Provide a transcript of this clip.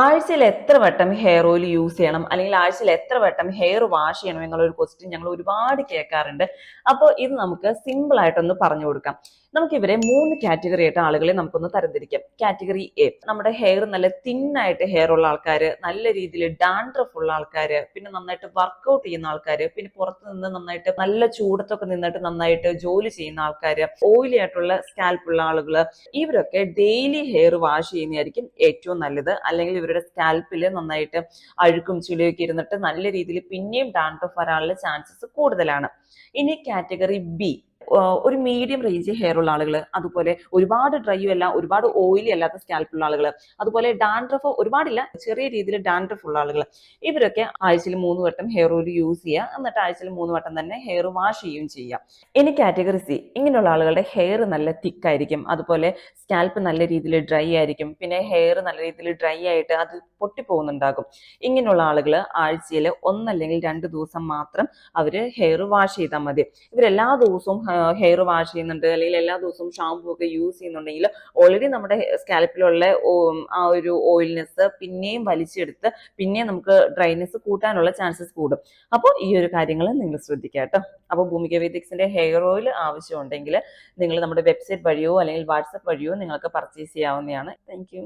ആഴ്ചയിൽ എത്ര വട്ടം ഹെയർ ഓയിൽ യൂസ് ചെയ്യണം? അല്ലെങ്കിൽ ആഴ്ചയിൽ എത്ര വട്ടം ഹെയർ വാഷ് ചെയ്യണം എന്നുള്ള ഒരു ക്വസ്റ്റ്യൻ ഞങ്ങൾ ഒരുപാട് കേൾക്കാറുണ്ട്. അപ്പോൾ ഇത് നമുക്ക് സിമ്പിൾ ആയിട്ടൊന്ന് പറഞ്ഞു കൊടുക്കാം. നമുക്ക് ഇവരെ മൂന്ന് കാറ്റഗറി ആയിട്ട് ആളുകളെ നമുക്കൊന്ന് തരംതിരിക്കാം. കാറ്റഗറി എ നമ്മുടെ ഹെയർ നല്ല തിൻ ആയിട്ട് ഹെയർ ഉള്ള ആൾക്കാർ നല്ല രീതിയിൽ ഡാൻഡ്രഫ് ഉള്ള ആൾക്കാർ പിന്നെ നന്നായിട്ട് വർക്കൗട്ട് ചെയ്യുന്ന ആൾക്കാർ പിന്നെ പുറത്ത് നിന്ന് നന്നായിട്ട് നല്ല ചൂടത്തൊക്കെ നിന്നിട്ട് നന്നായിട്ട് ജോലി ചെയ്യുന്ന ആൾക്കാർ ഓയിലി ആയിട്ടുള്ള സ്കാൽപ്പ് ഉള്ള ആളുകൾ ഇവരൊക്കെ ഡെയിലി ഹെയർ വാഷ് ചെയ്യുന്നതായിരിക്കും ഏറ്റവും നല്ലത്. അല്ലെങ്കിൽ ഇവരുടെ സ്കാൽപ്പിൽ നന്നായിട്ട് അഴുക്കും ചുളിയൊക്കെ ഇരുന്നിട്ട് നല്ല രീതിയിൽ പിന്നെയും ഡാൻഡ്രഫ് വരാനുള്ള ചാൻസസ് കൂടുതലാണ്. ഇനി കാറ്റഗറി ബി. ഒരു മീഡിയം റേഞ്ച് ഹെയർ ഉള്ള ആളുകൾ അതുപോലെ ഒരുപാട് ഡ്രൈയും അല്ല ഒരുപാട് ഓയിലി അല്ലാത്ത സ്കാൽപ്പുള്ള ആളുകൾ അതുപോലെ ഡാൻഡ്രഫ് ഒരുപാടില്ല ചെറിയ രീതിയിൽ ഡാൻഡ്രഫ് ഉള്ള ആളുകൾ ഇവരൊക്കെ ആഴ്ചയിൽ മൂന്ന് വട്ടം ഹെയർ ഓയിൽ യൂസ് ചെയ്യുക എന്നിട്ട് ആഴ്ചയിൽ മൂന്ന് വട്ടം തന്നെ ഹെയർ വാഷ് ചെയ്യുകയും ചെയ്യാം ഇനി കാറ്റഗറി സി ഇങ്ങനെയുള്ള ആളുകളുടെ ഹെയർ നല്ല തിക്ക് ആയിരിക്കും അതുപോലെ സ്കാൽപ്പ് നല്ല രീതിയിൽ ഡ്രൈ ആയിരിക്കും പിന്നെ ഹെയർ നല്ല രീതിയിൽ ഡ്രൈ ആയിട്ട് അത് പൊട്ടിപ്പോകുന്നുണ്ടാകും. ഇങ്ങനെയുള്ള ആളുകൾ ആഴ്ചയിൽ ഒന്നല്ലെങ്കിൽ രണ്ട് ദിവസം മാത്രം അവർ ഹെയർ വാഷ് ചെയ്താൽ മതി. ഇവരെല്ലാ ദിവസവും ഹെയർ വാഷ് ചെയ്യുന്നുണ്ട്. അല്ലെങ്കിൽ എല്ലാ ദിവസവും ഷാമ്പു ഒക്കെ യൂസ് ചെയ്യുന്നുണ്ടെങ്കിൽ ഓൾറെഡി നമ്മുടെ സ്കാൽപ്പിലുള്ള ആ ഒരു ഓയിൽനെസ് പിന്നെയും വലിച്ചെടുത്ത് പിന്നെയും നമുക്ക് ഡ്രൈനെസ് കൂട്ടാനുള്ള ചാൻസസ് കൂടും. അപ്പോൾ ഈ ഒരു കാര്യങ്ങൾ നിങ്ങൾ ശ്രദ്ധിക്കുക കേട്ടോ. അപ്പോൾ ഭൂമിക വേദിക്സിന്റെ ഹെയർ ഓയിൽ ആവശ്യമുണ്ടെങ്കിൽ നിങ്ങൾ നമ്മുടെ വെബ്സൈറ്റ് വഴിയോ അല്ലെങ്കിൽ വാട്സപ്പ് വഴിയോ നിങ്ങൾക്ക് പർച്ചേസ് ചെയ്യാവുന്നതാണ്. താങ്ക്